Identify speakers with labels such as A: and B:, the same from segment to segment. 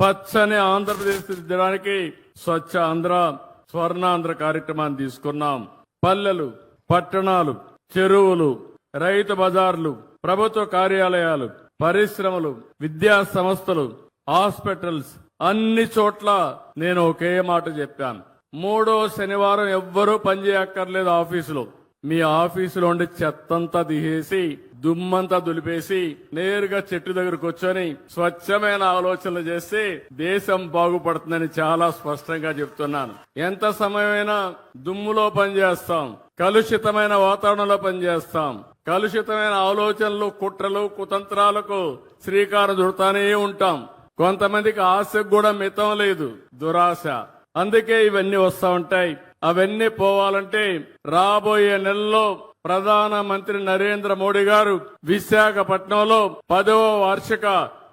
A: పచ్చని ఆంధ్రప్రదేశ్ దిద్దడానికి స్వచ్ఛ ఆంధ్ర స్వర్ణాంధ్ర కార్యక్రమాన్ని తీసుకున్నాం. పల్లెలు పట్టణాలు చెరువులు రైతు బజార్లు ప్రభుత్వ కార్యాలయాలు పరిశ్రమలు విద్యా సంస్థలు హాస్పిటల్స్ అన్ని చోట్ల నేను ఒకే మాట చెప్పాను. మూడో శనివారం ఎవ్వరూ పనిచేయక్కర్లేదు ఆఫీసులో. మీ ఆఫీసులో ఉండి చెత్తంతా తీసేసి దుమ్మంతా దులిపేసి నేరుగా చెట్టు దగ్గరకు కూర్చొని స్వచ్ఛమైన ఆలోచనలు చేస్తే దేశం బాగుపడుతుందని చాలా స్పష్టంగా చెప్తున్నాను. ఎంత సమయమైనా దుమ్ములో పనిచేస్తాం కలుషితమైన వాతావరణంలో పనిచేస్తాం. కలుషితమైన ఆలోచనలు కుట్రలు కుతంత్రాలకు శ్రీకారం చుడతానే ఉంటాం. కొంతమందికి ఆశకు కూడా మితం లేదు దురాశ. అందుకే ఇవన్నీ వస్తా ఉంటాయి. అవన్నీ పోవాలంటే రాబోయే నెలలో ప్రధానమంత్రి నరేంద్ర మోడీ గారు విశాఖపట్నంలో పదవ వార్షిక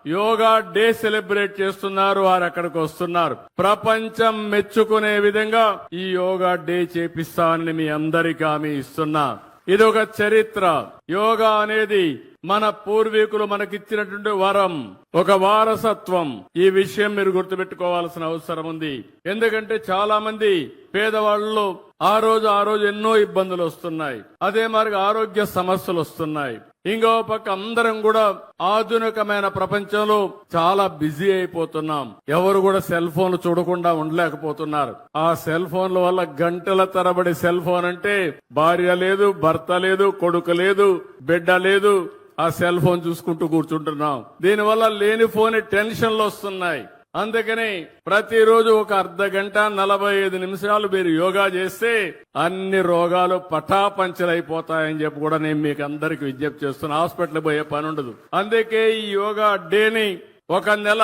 A: యోగా డే సెలబ్రేట్ చేస్తున్నారు వారు అక్కడికి వస్తున్నారు. ప్రపంచం మెచ్చుకునే విధంగా ఈ యోగా డే చేపిస్తానని మీ అందరికీ హామీ ఇస్తున్నా. ఇది ఒక చరిత్ర. యోగా అనేది మన పూర్వీకులు మనకిచ్చినటువంటి వరం ఒక వారసత్వం. ఈ విషయం మీరు గుర్తుపెట్టుకోవాల్సిన అవసరం ఉంది. ఎందుకంటే చాలా మంది పేదవాళ్ళు ఆ రోజు ఆ రోజు ఎన్నో ఇబ్బందులు వస్తున్నాయి. అదే మరి ఆరోగ్య సమస్యలు వస్తున్నాయి. ఇంకో పక్క అందరం కూడా ఆధునికమైన ప్రపంచంలో చాలా బిజీ అయిపోతున్నాం. ఎవరు కూడా సెల్ ఫోన్ చూడకుండా ఉండలేకపోతున్నారు. ఆ సెల్ ఫోన్ల వల్ల గంటల తరబడి సెల్ ఫోన్ అంటే భార్య లేదు భర్త లేదు కొడుకు లేదు బిడ్డ లేదు. ఆ సెల్ ఫోన్ చూసుకుంటూ కూర్చుంటున్నాం. దీనివల్ల లేని ఫోన్ టెన్షన్లు వస్తున్నాయి. అందుకని ప్రతిరోజు ఒక అర్ధ గంట నలభై ఐదు నిమిషాలు మీరు యోగా చేస్తే అన్ని రోగాలు పటాపంచలైపోతాయని చెప్పి కూడా నేను మీకు అందరికి విజ్ఞప్తి చేస్తున్నా. హాస్పిటల్ పోయే పని ఉండదు. అందుకే ఈ యోగా డేని ఒక నెల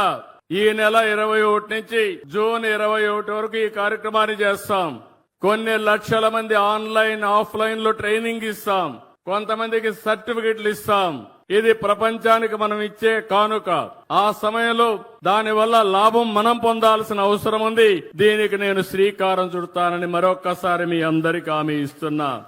A: ఈ నెల ఇరవై ఒకటి నుంచి జూన్ ఇరవై ఒకటి వరకు ఈ కార్యక్రమాన్ని చేస్తాం. కొన్ని లక్షల మంది ఆన్లైన్ ఆఫ్లైన్లో ట్రైనింగ్ ఇస్తాం. కొంతమందికి సర్టిఫికెట్లు ఇస్తాం. ఇది ప్రపంచానికి మనం ఇచ్చే కానుక. ఆ సమయంలో దాని వల్ల లాభం మనం పొందాల్సిన అవసరం ఉంది. దీనికి నేను శ్రీకారం చుడతానని మరొక్కసారి మీ అందరికి హామీ ఇస్తున్నా.